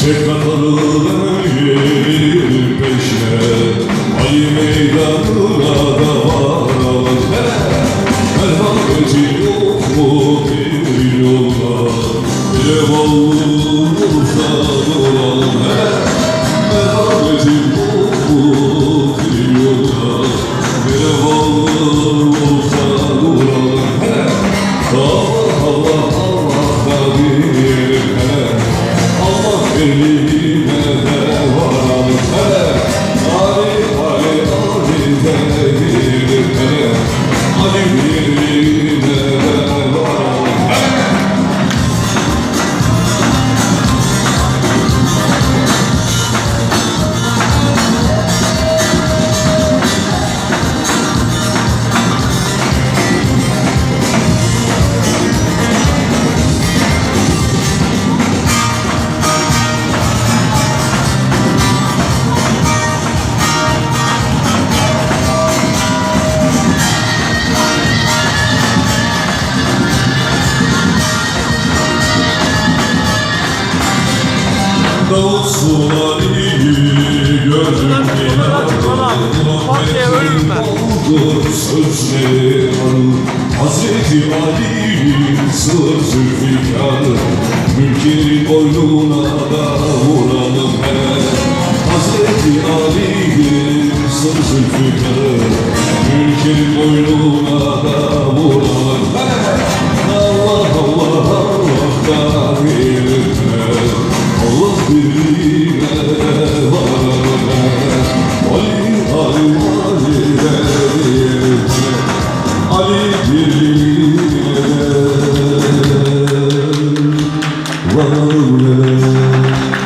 Çekme karıların peşine. Ali meydanına da varalım Merhametin Davut suları gördüm Fatih'e ver. Oldu sözleri Hazreti Ali'nin sır zülfikarı Mülkinin boynuna da vuralım he Hazreti Ali'nin sır zülfikarı Mülkinin boynuna